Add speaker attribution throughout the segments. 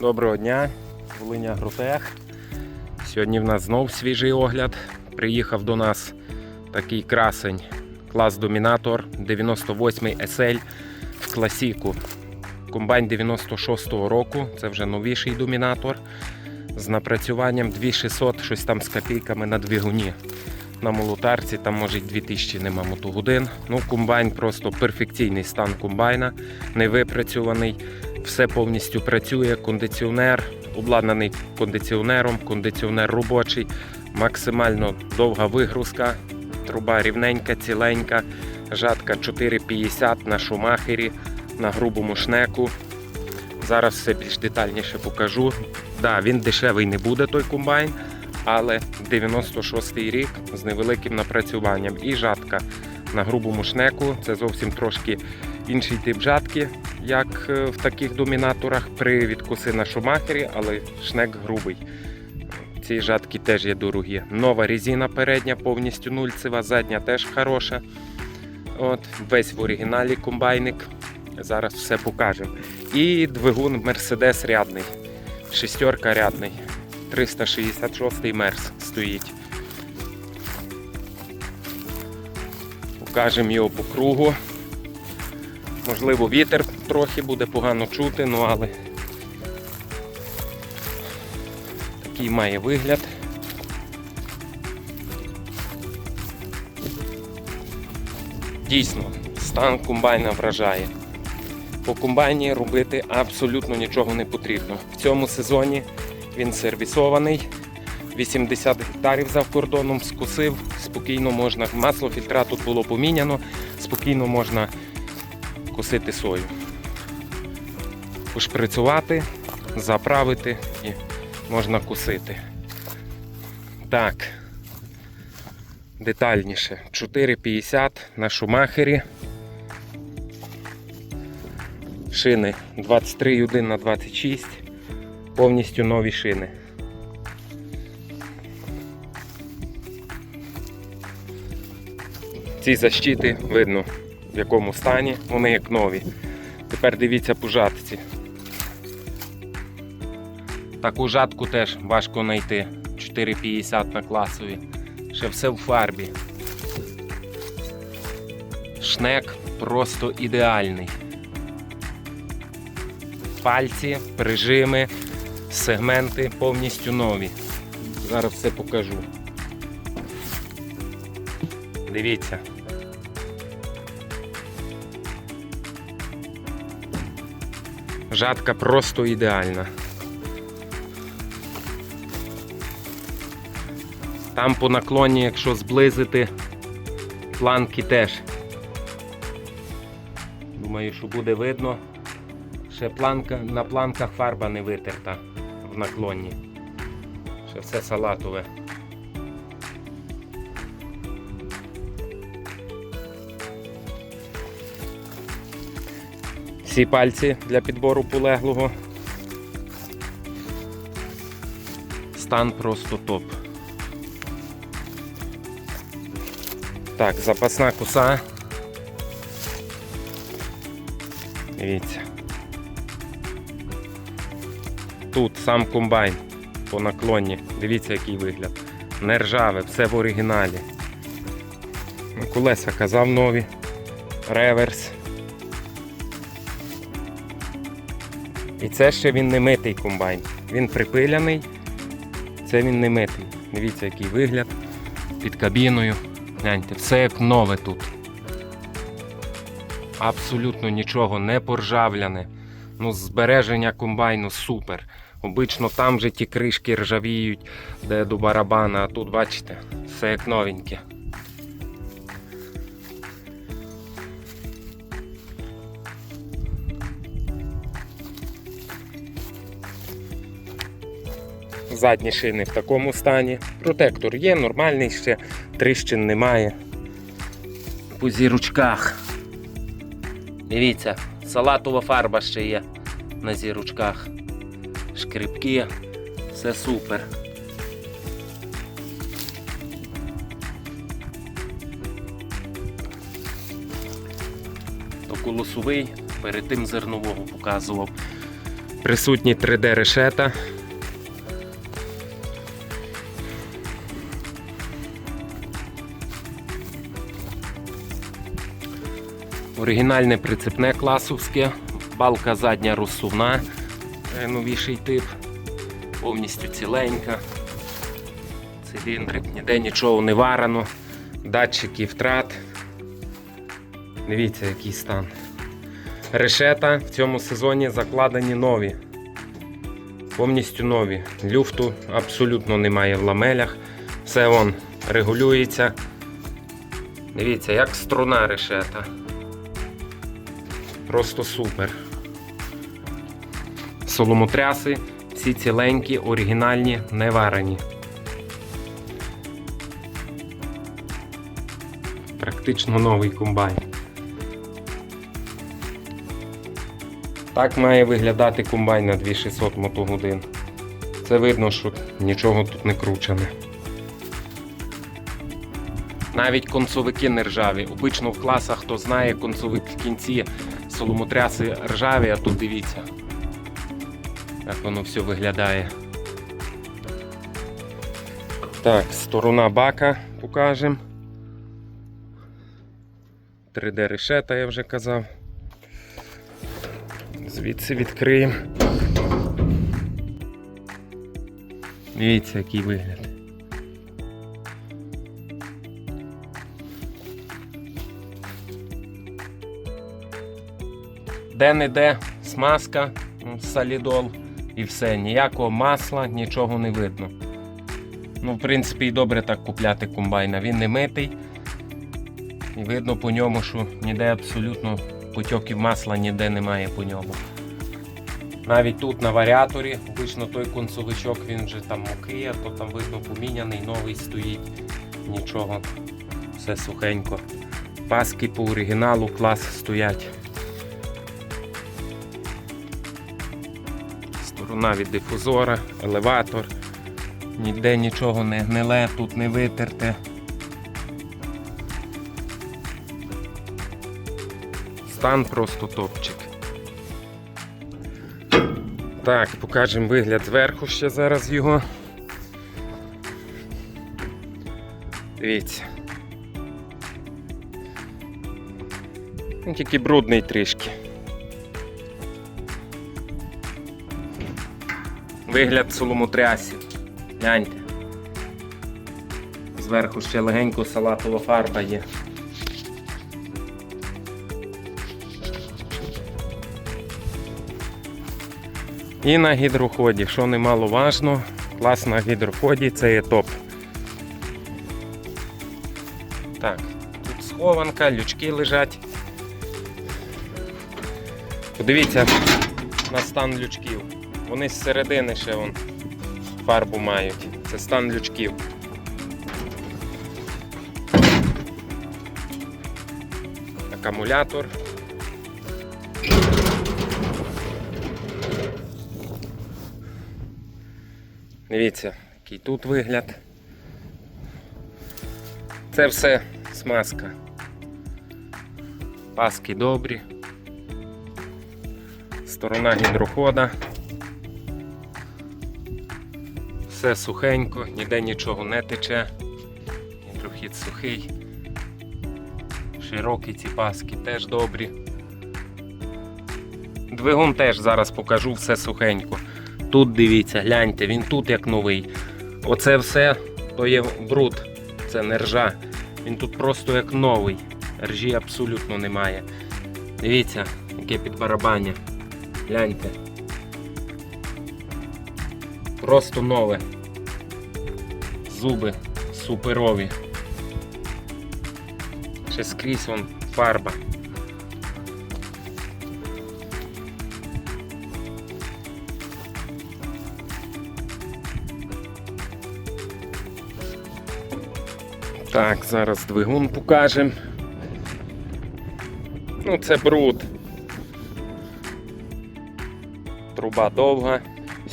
Speaker 1: Доброго дня, Волиня Агротех. Сьогодні в нас знов свіжий огляд. Приїхав до нас такий красень, клас Домінатор 98 SL в класіку. Комбайн 96-го року, це вже новіший домінатор. З напрацюванням 2600, щось там з копійками на двигуні. На молотарці там може 2000 нема мотогодин. Ну, комбайн просто перфекційний стан комбайна, не випрацьований. Все повністю працює. Кондиціонер, обладнаний кондиціонером, кондиціонер робочий, максимально довга вигрузка, труба рівненька, ціленька, жатка 4,50 на шумахері, на грубому шнеку. Зараз все більш детальніше покажу. Да, він дешевий не буде той комбайн, але 96-й рік з невеликим напрацюванням. І жатка на грубому шнеку. Це зовсім трошки інший тип жатки, як е, в таких домінаторах при відкуси на шумахері, але шнек грубий. Ці жатки теж є дорогі. Нова резина передня, повністю нульцева, задня теж хороша. От, весь в оригіналі комбайник. Зараз все покажемо. І двигун Mercedes рядний. Шестерка рядний. 366 мерс стоїть. Покажемо його по кругу. Можливо, вітер трохи буде погано чути, ну але такий має вигляд. Дійсно, стан комбайна вражає. По комбайні робити абсолютно нічого не потрібно. В цьому сезоні він сервісований. 80 гектарів за кордоном скусив, спокійно можна. Масло фільтра тут було поміняно, спокійно можна косити сою. Пошприцювати, заправити і можна косити. Так. Детальніше. 4,50 на шумахері. Шини 23,1 на 26. Повністю нові шини. Ці защити видно якому стані, вони як нові. Тепер дивіться по жатці. Таку жатку теж важко знайти. 4,50 на класові. Ще все в фарбі. Шнек просто ідеальний. Пальці, прижими, сегменти повністю нові. Зараз все покажу. Дивіться. Жатка просто ідеальна. Там по наклоні, якщо зблизити, планки теж. Думаю, що буде видно. Ще планка, на планках фарба не витерта в наклоні. Ще все салатове. Всі пальці для підбору полеглого. Стан просто топ. Так, запасна коса. Дивіться. Тут сам комбайн по наклоні. Дивіться, який вигляд. Не ржаве, все в оригіналі. Ну, Колеса казав нові. Реверс. І це ще він не митий комбайн. Він припиляний, це він не митий. Дивіться, який вигляд під кабіною. Гляньте, все як нове тут. Абсолютно нічого не поржавляне. Ну, збереження комбайну супер. Обично там же ті кришки ржавіють, де до барабана, а тут бачите, все як новеньке. Задні шини в такому стані. Протектор є, нормальний ще, тріщин немає. По зірочках. Дивіться, салатова фарба ще є на зірочках. Шкрипки, все супер. То колосовий, перед тим зернового показував. Присутні 3D решета. Оригінальне прицепне класовське, балка задня розсувна, е, новіший тип, повністю ціленька. Циліндрик, ніде нічого не варено, датчики втрат. Дивіться, який стан. Решета в цьому сезоні закладені нові. Повністю нові. Люфту абсолютно немає в ламелях. Все вон регулюється. Дивіться, як струна решета. Просто супер. Соломотряси, всі ціленькі, оригінальні, не варені. Практично новий комбайн. Так має виглядати комбайн на 2600 мотогодин. Це видно, що нічого тут не кручене. Навіть концовики не ржаві. Обично в класах, хто знає, концовик в кінці соломотряси ржаві, а тут дивіться, як воно все виглядає. Так, сторона бака покажемо. 3D решета, я вже казав. Звідси відкриємо. Дивіться, який вигляд. Де-не-де смазка, солідол і все. Ніякого масла, нічого не видно. Ну, в принципі, і добре так купляти комбайна. Він не митий. І видно по ньому, що ніде абсолютно потьоків масла ніде немає по ньому. Навіть тут на варіаторі, обично той консовичок він вже там мокрий, а то там видно поміняний, новий стоїть. Нічого, все сухенько. Паски по оригіналу клас стоять. Від дифузора, елеватор. Ніде нічого не гниле, тут не витерте. Стан просто топчик. Так, покажемо вигляд зверху ще зараз його. Дивіться. Він тільки брудний трішки. Вигляд соломотрясів. Гляньте. Зверху ще легенько салатова фарба є. І на гідроході, що немаловажно, клас на гідроході це є топ. Так, тут схованка, лючки лежать. Подивіться на стан лючків. Вони з середини ще вон фарбу мають. Це стан лючків. Акумулятор. Дивіться, який тут вигляд. Це все смазка. Паски добрі. Сторона гідрохода. Все сухенько, ніде нічого не тече. Гідрохід сухий. Широкі ці паски теж добрі. Двигун теж зараз покажу все сухенько. Тут дивіться, гляньте, він тут як новий. Оце все то є бруд, це не ржа. Він тут просто як новий. Ржі абсолютно немає. Дивіться, яке підбарабання. Гляньте. Просто нове. Зуби суперові. Ще скрізь вон фарба. Так, зараз двигун покажемо. Ну, це бруд. Труба довга,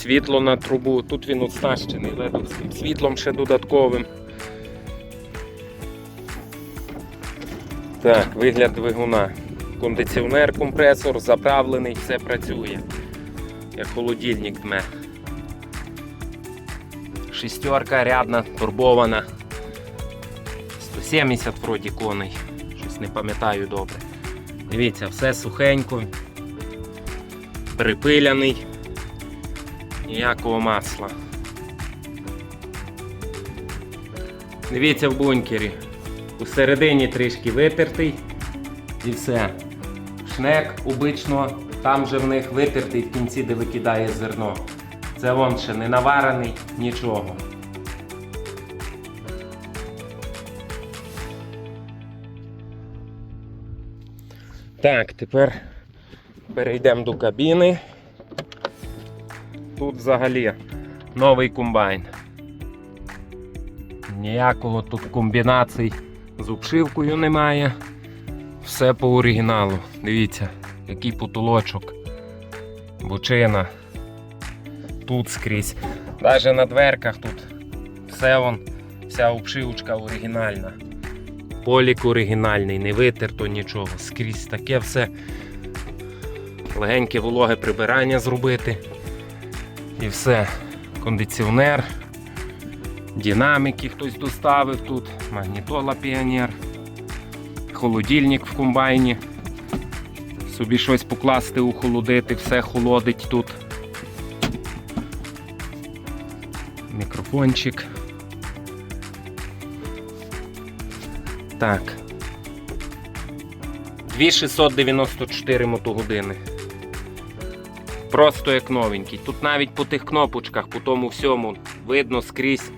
Speaker 1: світло на трубу. Тут він оснащений ледовським світлом ще додатковим. Так, вигляд двигуна. Кондиціонер, компресор, заправлений, все працює. як холодильник дме. Шестерка рядна, турбована. 170 вроді коней. Щось не пам'ятаю добре. Дивіться, все сухенько, припиляний, ніякого масла. Дивіться в бункері. Усередині трішки витертий і все. Шнек обично там же в них витертий в кінці, де викидає зерно. Це вон ще не наварений, нічого. Так, тепер перейдемо до кабіни. Тут взагалі новий комбайн. Ніякого тут комбінацій з обшивкою немає. Все по оригіналу. Дивіться, який потолочок. Бучина. Тут скрізь. Навіть на дверках тут все вон, вся обшивочка оригінальна. Полік оригінальний, не витерто нічого. Скрізь таке все. Легеньке вологе прибирання зробити. І все. Кондиціонер. Динаміки хтось доставив тут, магнітола піонер, холодильник в комбайні. Собі щось покласти, охолодити, все холодить тут. Мікрофончик. Так. 2694 мотогодини. Просто як новенький. Тут навіть по тих кнопочках, по тому всьому видно скрізь,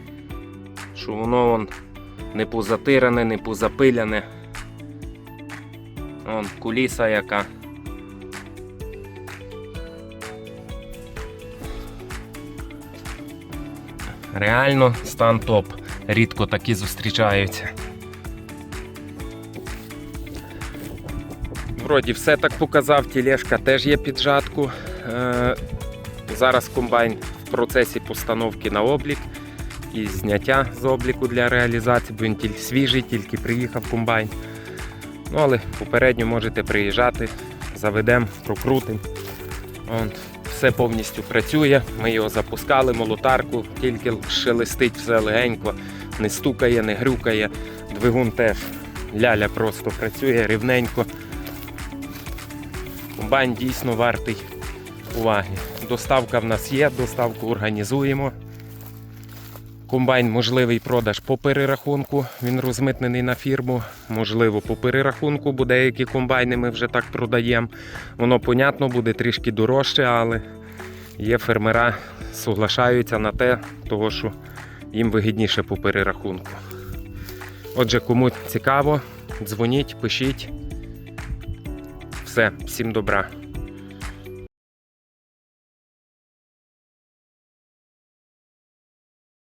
Speaker 1: що воно вон не позатиране, не позапиляне. Вон куліса яка. Реально стан топ. Рідко такі зустрічаються. Вроді все так показав, тілешка теж є під жатку. Е, Зараз комбайн в процесі постановки на облік і зняття з обліку для реалізації, бо він тільки свіжий, тільки приїхав комбайн. Ну, але попередньо можете приїжджати, заведемо, прокрутимо. Все повністю працює. Ми його запускали, молотарку, тільки шелестить все легенько, не стукає, не грюкає. Двигун теж ляля просто працює рівненько. Комбайн дійсно вартий уваги. Доставка в нас є, доставку організуємо. Комбайн можливий продаж по перерахунку, він розмитнений на фірму. Можливо, по перерахунку, бо деякі комбайни ми вже так продаємо. Воно, понятно, буде трішки дорожче, але є фермера, соглашаються на те, того, що їм вигідніше по перерахунку. Отже, кому цікаво, дзвоніть, пишіть. Все, всім добра.